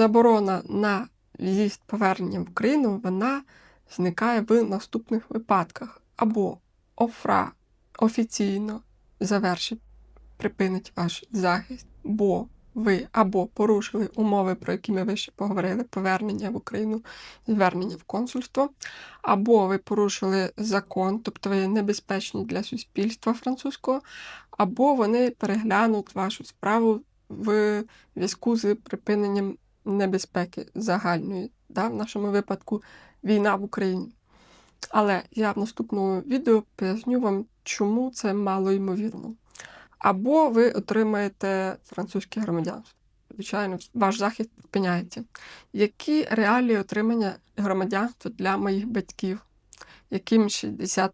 заборона на в'їзд повернення в Україну вона зникає в наступних випадках. Або ОФРА офіційно завершить, припинить ваш захист, бо ви або порушили умови, про які ми вище поговорили, повернення в Україну, звернення в консульство, або ви порушили закон, тобто ви небезпечні для суспільства французького, або вони переглянуть вашу справу в зв'язку з припиненням небезпеки загальної, да, в нашому випадку війна в Україні. Але я в наступному відео поясню вам, чому це мало ймовірно. Або ви отримаєте французьке громадянство. Звичайно, ваш захист зупиняється. Які реалії отримання громадянства для моїх батьків, яким 60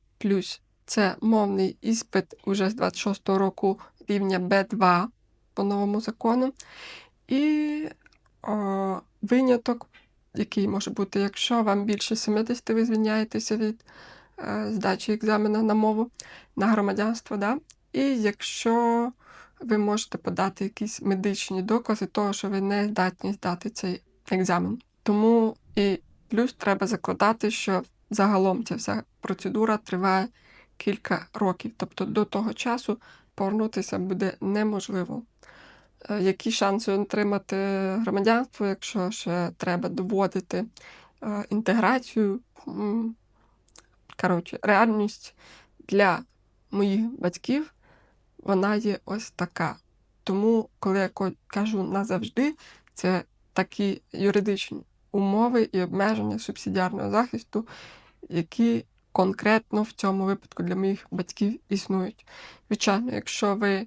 Це мовний іспит уже з 26-го року рівня Б2 по новому закону. І виняток, який може бути, якщо вам більше 70, ви звільняєтеся від е, здачі екзамену на мову на громадянство. Да? І якщо ви можете подати якісь медичні докази того, що ви не здатні здати цей екзамен. Тому і плюс треба закладати, що загалом ця вся процедура триває кілька років. Тобто до того часу повернутися буде неможливо. Е, Які шанси отримати громадянство, якщо ще треба доводити е, інтеграцію? Коротше, реальність для моїх батьків вона є ось така. Тому, коли я кажу назавжди, це такі юридичні умови і обмеження субсидіарного захисту, які конкретно в цьому випадку для моїх батьків існують. Звичайно, якщо ви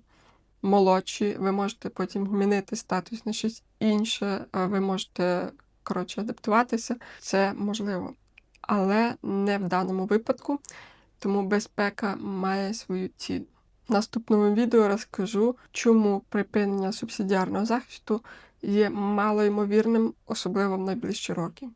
молодші, ви можете потім змінити статус на щось інше, ви можете коротше адаптуватися, це можливо. Але не в даному випадку, тому безпека має свою ціну. В наступному відео розкажу, чому припинення субсидіарного захисту є малоймовірним, особливо в найближчі роки.